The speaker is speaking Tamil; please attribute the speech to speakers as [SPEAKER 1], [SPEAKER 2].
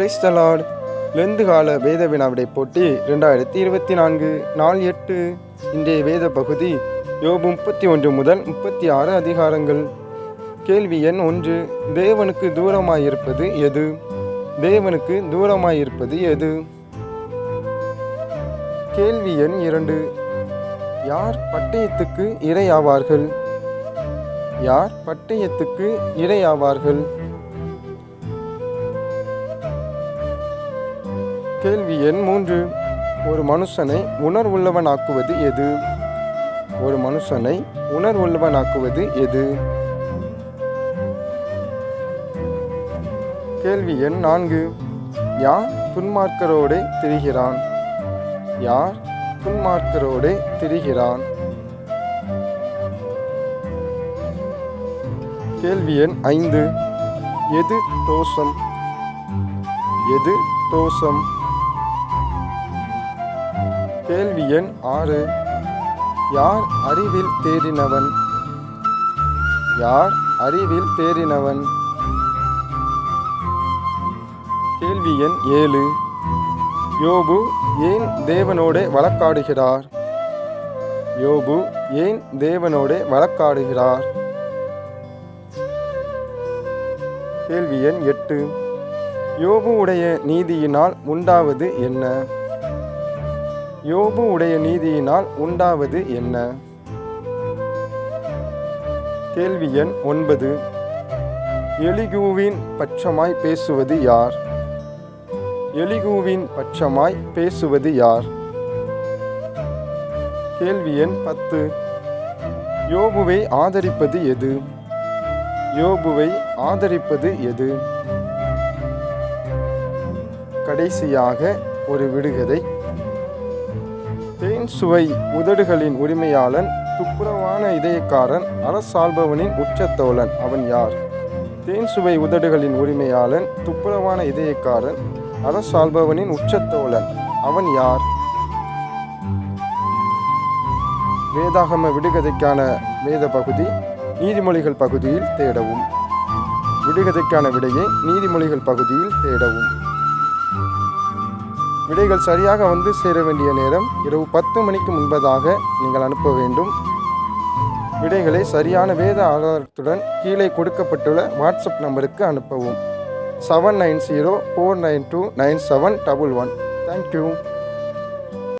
[SPEAKER 1] பிரைஸ் தலாட் லெந்து கால வேத வினாவிடை போட்டி ரெண்டாயிரத்தி இருபத்தி நான்கு நாள் எட்டு. இன்றைய வேத பகுதி யோபு முப்பத்தி ஒன்று முதல் முப்பத்தி ஆறு அதிகாரங்கள். கேள்வி எண் ஒன்று தேவனுக்கு தூரமாயிருப்பது எது? தேவனுக்கு தூரமாயிருப்பது எது? கேள்வி எண் இரண்டு யார் பட்டயத்துக்கு இரையாவார்கள்? யார் பட்டயத்துக்கு இரையாவார்கள்? கேள்வி எண் மூன்று. ஒரு மனுஷனை உணர்வுள்ளவனாக்குவது எது? ஒரு மனுஷனை உணர்வுள்ளவனாக்குவது எது? கேள்வி எண் நான்கு. யார் துன்மார்க்கரோடு திரிகிறான்? யார் துன்மார்க்கரோடு திரிகிறான்? கேள்வி எண் ஐந்து. எது தோஷம்? எது தோஷம்? கேள்வி எண் ஆறு. யார் அறிவில் தேறினவன்? யார் அறிவில் தேறினவன்? கேள்வி எண் ஏழு. யோபு ஏன் தேவனோடே வழக்காடுகிறார்? யோபு ஏன் தேவனோடே வழக்காடுகிறார்? கேள்வி எண் எட்டு. யோபுவுடைய நீதியினால் உண்டாவது என்ன? யோபு உடைய நீதியினால் உண்டாவது என்ன? கேள்வி எண் ஒன்பது. எலிகூவின் பட்சமாய் பேசுவது யார்? எலிகூவின் பட்சமாய் பேசுவது யார்? கேள்வி எண் பத்து. யோபுவை ஆதரிப்பது எது? யோபுவை ஆதரிப்பது எது? கடைசியாக ஒரு விடுகதை தேன் சுவை உதடுகளின் உரிமையாளன் துப்புரவான இதயக்காரன் அரசாள்பவனின் உச்சத்தோழன். அவன் யார்? தேன் சுவை உதடுகளின் உரிமையாளன் துப்புரவான இதயக்காரன் அரசாள்பவனின் உச்சத்தோழன். அவன் யார்? வேதாகம விடுகதைக்கான வேத பகுதி நீதிமொழிகள் பகுதியில் தேடவும். விடுகதைக்கான விடையை நீதிமொழிகள் பகுதியில் தேடவும். விடைகள் சரியாக வந்து சேர வேண்டிய நேரம். இரவு பத்து மணிக்கு முன்பதாக நீங்கள் அனுப்ப வேண்டும். விடைகளை சரியான வேத ஆதாரத்துடன் கீழே கொடுக்கப்பட்டுள்ள வாட்ஸ்அப் நம்பருக்கு அனுப்பவும். Seven nine zero four nine two nine seven double one thank you